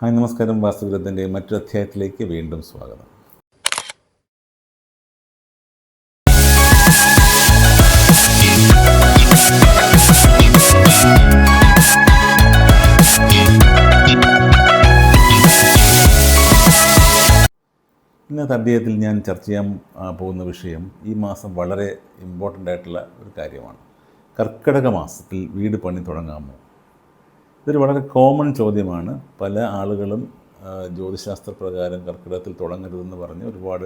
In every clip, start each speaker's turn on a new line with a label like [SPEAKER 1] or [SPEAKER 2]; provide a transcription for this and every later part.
[SPEAKER 1] Hi നമസ്കാരം. വാസ്തുഗ്രഹത്തിന്റെ മറ്റൊരു അധ്യായത്തിലേക്ക് വീണ്ടും സ്വാഗതം. ഇന്നത്തെ അധ്യായത്തിൽ ഞാൻ ചർച്ച ചെയ്യാൻ പോകുന്ന വിഷയം ഈ മാസം വളരെ ഇമ്പോർട്ടന്റ് ആയിട്ടുള്ള ഒരു കാര്യമാണ്. കർക്കിടക മാസത്തിൽ വീട് പണി തുടങ്ങാമോ? ഇതൊരു വളരെ കോമൺ ചോദ്യമാണ്. പല ആളുകളും ജ്യോതിശാസ്ത്ര പ്രകാരം കർക്കിടകത്തിൽ തുടങ്ങരുതെന്ന് പറഞ്ഞ് ഒരുപാട്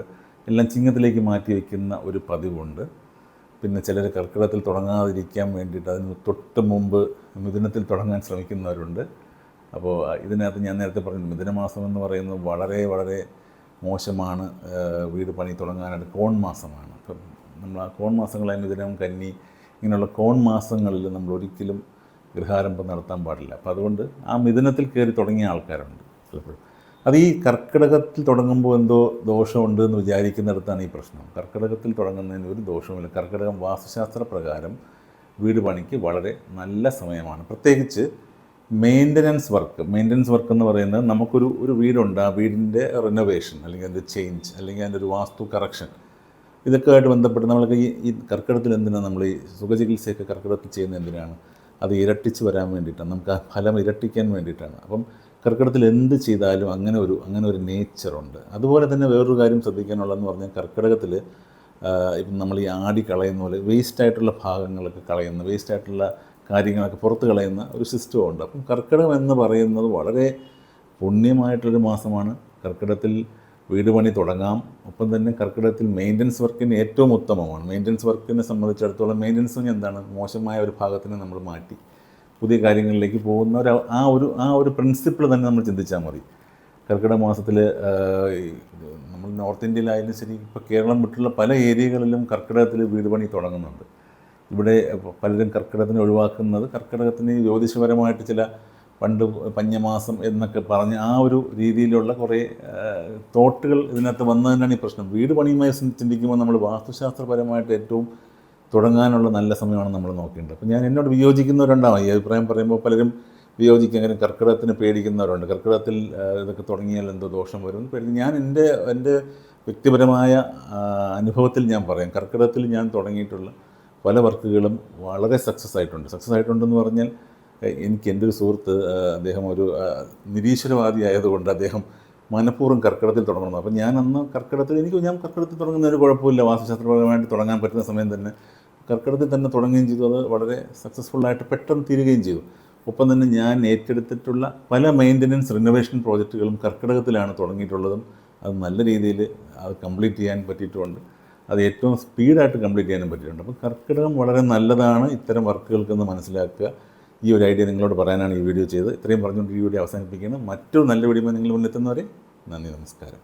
[SPEAKER 1] എല്ലാം ചിങ്ങത്തിലേക്ക് മാറ്റി വയ്ക്കുന്ന ഒരു പതിവുണ്ട്. പിന്നെ ചിലർ കർക്കിടകത്തിൽ തുടങ്ങാതിരിക്കാൻ വേണ്ടിയിട്ട് അതിന് തൊട്ട് മുമ്പ് മിഥുനത്തിൽ തുടങ്ങാൻ ശ്രമിക്കുന്നവരുണ്ട്. അപ്പോൾ ഇതിനകത്ത് ഞാൻ നേരത്തെ പറഞ്ഞു മിഥുനമാസം എന്ന് പറയുന്നത് വളരെ വളരെ മോശമാണ് വീട് പണി തുടങ്ങാനായിട്ട് കോൺ മാസമാണ്. അപ്പം നമ്മൾ ആ കോൺ മാസങ്ങളായ മിഥുനം കന്നി ഇങ്ങനെയുള്ള കോൺ മാസങ്ങളിൽ നമ്മൾ ഒരിക്കലും ഗൃഹാരംഭം നടത്താൻ പാടില്ല. അപ്പോൾ അതുകൊണ്ട് ആ മിഥുനത്തിൽ കയറി തുടങ്ങിയ ആൾക്കാരുണ്ട് പലപ്പോഴും. അത് ഈ കർക്കിടകത്തിൽ തുടങ്ങുമ്പോൾ എന്തോ ദോഷമുണ്ട് എന്ന് വിചാരിക്കുന്നിടത്താണ് ഈ പ്രശ്നം. കർക്കിടകത്തിൽ തുടങ്ങുന്നതിന് ഒരു ദോഷവുമില്ല. കർക്കിടകം വാസ്തുശാസ്ത്ര പ്രകാരം വീട് പണിക്ക് വളരെ നല്ല സമയമാണ്. പ്രത്യേകിച്ച് മെയിന്റനൻസ് വർക്ക് മെയിന്റനൻസ് വർക്ക് എന്ന് പറയുന്നത് നമുക്കൊരു ഒരു വീടുണ്ട്. ആ വീടിന്റെ റിനോവേഷൻ അല്ലെങ്കിൽ അതിന്റെ ചേഞ്ച് അല്ലെങ്കിൽ അതിന്റെ ഒരു വാസ്തു കറക്ഷൻ ഇതൊക്കെ ആയിട്ട് ബന്ധപ്പെട്ട് നമ്മൾക്ക് ഈ ഈ കർക്കിടത്തിൽ എന്തിനാണ് നമ്മൾ ഈ സുഖചികിത്സയൊക്കെ കർക്കിടത്തിൽ ചെയ്യുന്നത് എന്തിനാണ്? അത് ഇരട്ടിച്ച് വരാൻ വേണ്ടിയിട്ടാണ്. നമുക്ക് ആ ഫലം ഇരട്ടിക്കാൻ വേണ്ടിയിട്ടാണ്. അപ്പം കർക്കിടത്തിൽ എന്ത് ചെയ്താലും അങ്ങനെ ഒരു അങ്ങനെ ഒരു നേച്ചറുണ്ട് അതുപോലെ തന്നെ വേറൊരു കാര്യം ശ്രദ്ധിക്കാനുള്ളതെന്ന് പറഞ്ഞാൽ കർക്കിടകത്തിൽ ഇപ്പം നമ്മൾ ഈ ആടി കളയുന്ന പോലെ വേസ്റ്റായിട്ടുള്ള ഭാഗങ്ങളൊക്കെ കളയുന്ന വേസ്റ്റായിട്ടുള്ള കാര്യങ്ങളൊക്കെ പുറത്ത് കളയുന്ന ഒരു സിസ്റ്റമുണ്ട് അപ്പം കർക്കിടകം എന്ന് പറയുന്നത് വളരെ പുണ്യമായിട്ടുള്ളൊരു മാസമാണ്. കർക്കിടത്തിൽ വീട് പണി തുടങ്ങാം. ഒപ്പം തന്നെ കർക്കിടകത്തിൽ മെയിന്റനൻസ് വർക്കിന് ഏറ്റവും ഉത്തമമാണ്. മെയിന്റനൻസ് വർക്കിനെ സംബന്ധിച്ചിടത്തോളം മെയിന്റനൻസ് എന്താണ്? മോശമായ ഒരു ഭാഗത്തിനെ നമ്മൾ മാറ്റി. പുതിയ കാര്യങ്ങളിലേക്ക് പോകുന്ന ഒരു ആ ഒരു ആ ഒരു പ്രിൻസിപ്പിൾ തന്നെ നമ്മൾ ചിന്തിച്ചാൽ മതി. കർക്കിടക മാസത്തിൽ നമ്മൾ നോർത്ത് ഇന്ത്യയിലായാലും ശരി ഇപ്പോൾ കേരളം വിട്ടുള്ള പല ഏരിയകളിലും കർക്കിടകത്തിൽ വീട് പണി തുടങ്ങുന്നുണ്ട്. ഇവിടെ പലരും കർക്കിടകത്തിന് ഒഴിവാക്കുന്നത് കർക്കിടകത്തിന് ജ്യോതിഷപരമായിട്ട് ചില പണ്ട് പഞ്ഞമാസം എന്നൊക്കെ പറഞ്ഞ് ആ ഒരു രീതിയിലുള്ള കുറേ തോട്ടുകൾ ഇതിനകത്ത് വന്നതിനാണ് ഈ പ്രശ്നം. വീട് പണിയുമായി ചിന്തിക്കുമ്പോൾ നമ്മൾ വാസ്തുശാസ്ത്രപരമായിട്ട് ഏറ്റവും തുടങ്ങാനുള്ള നല്ല സമയമാണ് നമ്മൾ നോക്കേണ്ടത്. അപ്പോൾ ഞാൻ എന്നോട് വിയോജിക്കുന്നവരുണ്ടാവും. ഈ അഭിപ്രായം പറയുമ്പോൾ പലരും വിയോജിക്കുക അങ്ങനെ കർക്കിടകത്തിന് പേടിക്കുന്നവരുണ്ട്. കർക്കിടകത്തിൽ ഇതൊക്കെ തുടങ്ങിയാൽ എന്തോ ദോഷം വരും പേടിക്കും. ഞാൻ എന്റെ എന്റെ വ്യക്തിപരമായ അനുഭവത്തിൽ ഞാൻ പറയാം. കർക്കിടകത്തിൽ ഞാൻ തുടങ്ങിയിട്ടുള്ള പല വർക്കുകളും വളരെ സക്സസ് ആയിട്ടുണ്ട്. സക്സസ് ആയിട്ടുണ്ടെന്ന് പറഞ്ഞാൽ എനിക്ക് എന്റെ ഒരു സുഹൃത്ത് അദ്ദേഹം ഒരു നിരീശ്വരവാദി ആയതുകൊണ്ട് അദ്ദേഹം മനഃപൂർവം കർക്കിടത്തിൽ തുടങ്ങണം അപ്പം ഞാൻ അന്ന് കർക്കിടത്തിൽ എനിക്ക് ഞാൻ കർക്കിടത്തിൽ തുടങ്ങുന്നതിന് കുഴപ്പമില്ല. വാസ്തുശാസ്ത്രപരമായിട്ട് തുടങ്ങാൻ പറ്റുന്ന സമയം തന്നെ കർക്കിടത്തിൽ തന്നെ തുടങ്ങുകയും ചെയ്തു. അത് വളരെ സക്സസ്ഫുള്ളായിട്ട് പെട്ടെന്ന് തീരുകയും ചെയ്തു. ഒപ്പം തന്നെ ഞാൻ ഏറ്റെടുത്തിട്ടുള്ള പല മെയിന്റനൻസ് റിനോവേഷൻ പ്രോജക്റ്റുകളും കർക്കിടകത്തിലാണ് തുടങ്ങിയിട്ടുള്ളതും. അത് നല്ല രീതിയിൽ അത് കംപ്ലീറ്റ് ചെയ്യാൻ പറ്റിയിട്ടുണ്ട്. അത് ഏറ്റവും സ്പീഡായിട്ട് കംപ്ലീറ്റ് ചെയ്യാനും പറ്റിയിട്ടുണ്ട്. അപ്പോൾ കർക്കിടകം വളരെ നല്ലതാണ് ഇത്തരം വർക്കുകൾക്കെന്ന് മനസ്സിലാക്കുക. ഈ ഒരു ഐഡിയ നിങ്ങളോട് പറയാനാണ് ഈ വീഡിയോ ചെയ്തത്. ഇത്രയും പറഞ്ഞുകൊണ്ട് ഈ വീഡിയോ അവസാനിപ്പിക്കുന്നത് മറ്റൊരു നല്ല വീഡിയോ നിങ്ങൾ മുന്നെത്തുന്നവരെ നന്ദി നമസ്കാരം.